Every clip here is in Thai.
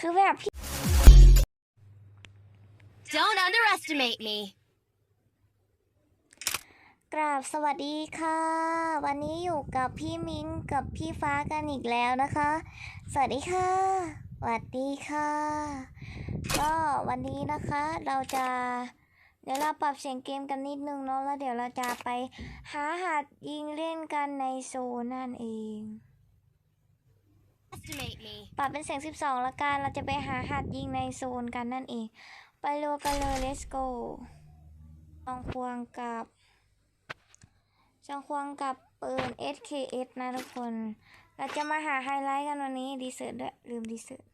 คือแบบพี่ Don't underestimate me. กราบสวัสดีค่ะ วันนี้อยู่กับพี่มิ้งกับพี่ฟ้ากันอีกแล้วนะคะ สวัสดีค่ะสวัสดีค่ะ ก็วันนี้นะคะเราจะเดี๋ยวเราปรับเสียงเกมกันนิดนึงเนาะแล้วเดี๋ยวเราจะไปหาหัดยิงเล่นกันในโซนนั่นเอง Estimate me. ปรับเป็นเสียง 12 ละกัน เราจะไปหาหัดยิงในโซนกันนั่นเอง ไปเร็วกันเลย let's go จองควงกับจองควงกับปืน SKS นะทุกคน เราจะมาหาไฮไลท์กันวันนี้ดีเซอร์ด้วย ลืมดีเซอร์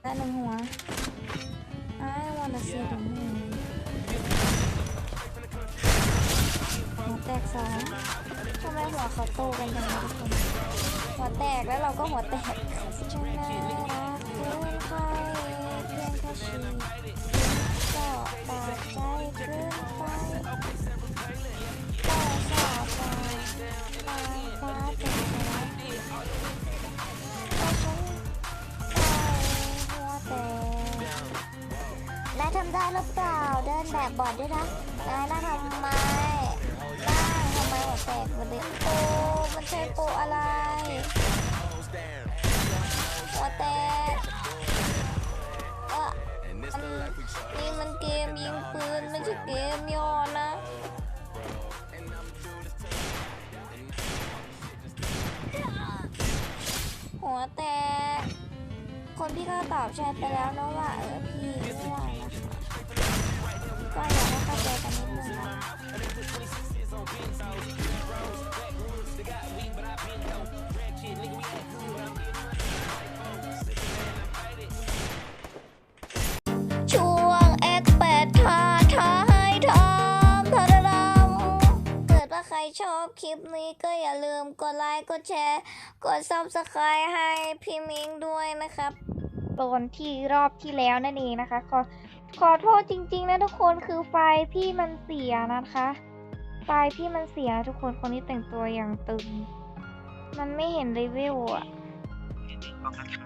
แล้วหนึ่งหัว I wanna see the moon หัวแตกสองทำไมหัวเขาโตกันจังเลยทุกคน วแตกแล้วเราก็หัวแตกฉันน่ารักเกินไปเพียงแค่ชีวิตก็บาดใจเกินไปแต่สาบานลาฟ้าเป็นอะไรแต่ฉันใจหัวแตกนายทำได้หรือเปล่าเดินแบบบอดด้วยนะนายน่าทำไมน่าทำไมหัวแตกวันนี้โอ้มันใช่ แต่คนพี่ก็ตอบแชทไปแล้วเนาะว่าเออพี่ไม่ไหวนะคะก็อยากให้เข้าใจกันนิดนึงนะ อบคลิปนี้ก็อย่าลืมกดไลค์ กดแชร์ กด subscribe ให้พี่มิงด้วยนะครับ ตอนที่รอบที่แล้วนั่นเองนะคะ ขอขอโทษจริงๆนะทุกคนคือไฟล์พี่มันเสียนะคะ ไฟล์พี่มันเสียทุกคนคนที่แต่งตัวอย่างตึง มันไม่เห็นรีวิวอะอะ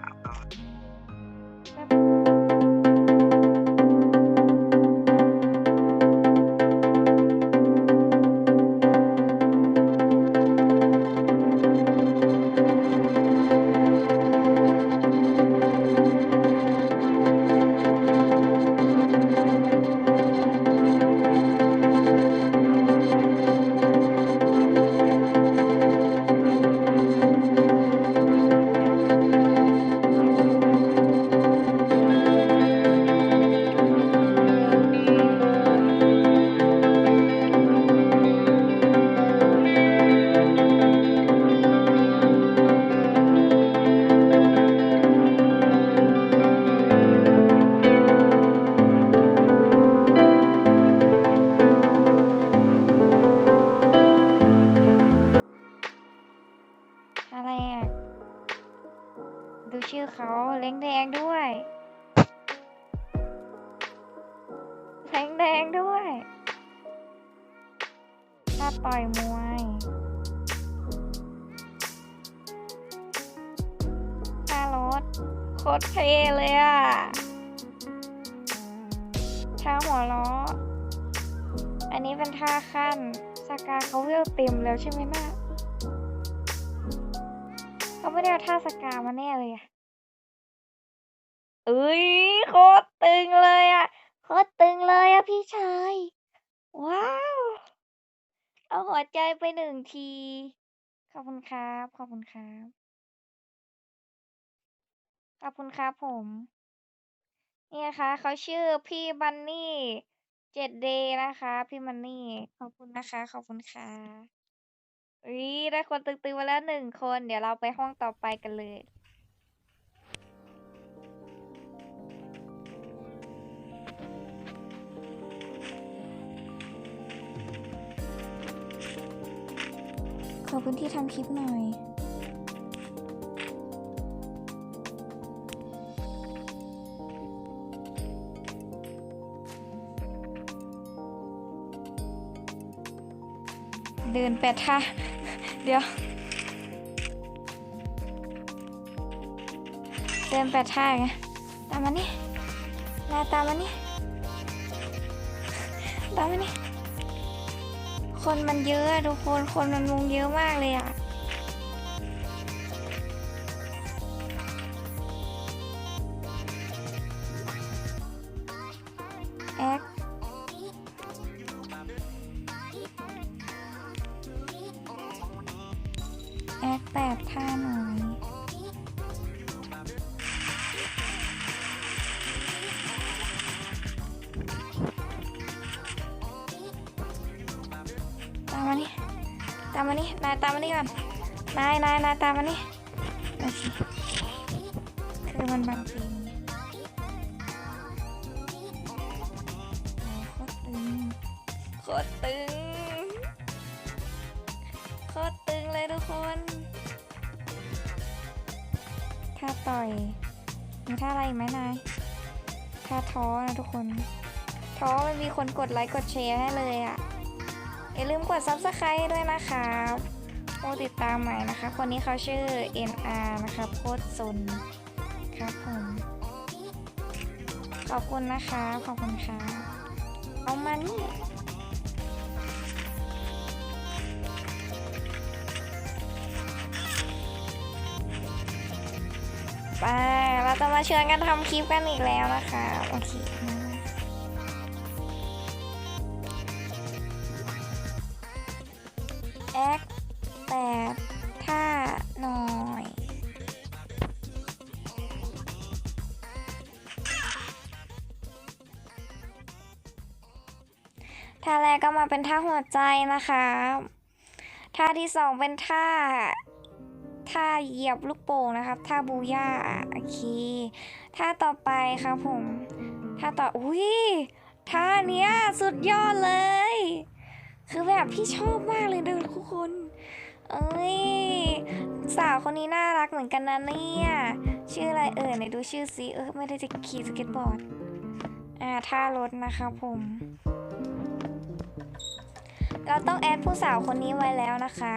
เขาเล้งแดงด้วยเล้งแดงด้วยถ้าต่อยมวยท่ารถโคตรเท่เลยอะท่าหัวล้อ อันนี้เป็นท่าขั้นสกาเขาเวลเต็มแล้วใช่ไหมน่ะเขาไม่ได้เอาท่าสกามาแน่เลยอะ เอ้ยโคตรตึงเลยอะโคตรตึงเลยอะพี่ชาย ว้าว เอาหัวใจไปหนึ่งที ขอบคุณครับ ขอบคุณครับ ขอบคุณครับผม นี่นะคะเขาชื่อพี่บันนี่เจ็ดเดย์นะคะ พี่บันนี่ ขอบคุณนะคะ ขอบคุณค่ะอุ้ยได้คนตึงๆมาแล้วหนึ่งคน เดี๋ยวเราไปห้องต่อไปกันเลย พื้นที่ทำคลิปหน่อยเดินแปดท่าเดี๋ยว เดินแปดท่าไงตามมานี่นาตามมานี่ตามมานี่ คนมันเยอะทุกคนคนมันมุงเยอะมากเลยอะแอค มมานี่นายตามมานี่ก่อนนายนายนายตามมานี่คือมันบางทีโคตรตึงโคตรตึงโคตรตึงเลยทุกคนท่าต่อยมีท่าอะไรอีกไหมนายท่าท้อนะทุกคน ท้อมันมีคนกดไลค์กดแชร์ให้เลยอะ่ะ อย่าลืมกด subscribe ด้วยนะครับโอ้ติดตามใหม่นะคะ คนนี้เขาชื่อ NR นะครับโคตรซนครับผม ขอบคุณนะคะ ขอบคุณค่ะ เอามานี่ไปเราจะมาเชิญกันทำคลิปกันอีกแล้วนะคะ โอเค มาแอคแปดท่าหน่อยท่าแรกก็มาเป็นท่าหัวใจนะคะ ท่าที่สองเป็นท่า ท่าเหยียบลูกโป่งนะครับ ท่าบูย่าโอเค ท่าต่อไปครับผม ท่าต่อ อุ้ย ท่าเนี้ยสุดยอดเลย คือแบบพี่ชอบมากเลยเด้อทุกคน เอ้ย สาวคนนี้น่ารักเหมือนกันนะเนี่ย ชื่ออะไรเอ่ยไหนดูชื่อซิเออไม่ได้จะขี่สเก็ตบอร์ด อ่าท่ารถนะครับผม เราต้องแอดผู้สาวคนนี้ไว้แล้วนะคะ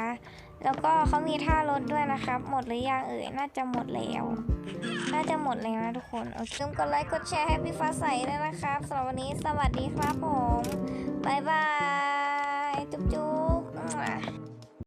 แล้วก็เขามีท่ารถด้วยนะครับ หมดหรือยังเอ่ย น่าจะหมดแล้ว น่าจะหมดแล้วนะทุกคนโอเคลืมกดไลค์กดแชร์ให้พี่ฟ้าใสด้วยนะครับสำหรับวันนี้สวัสดีครับผมบายบาย จุ๊บจุ๊บ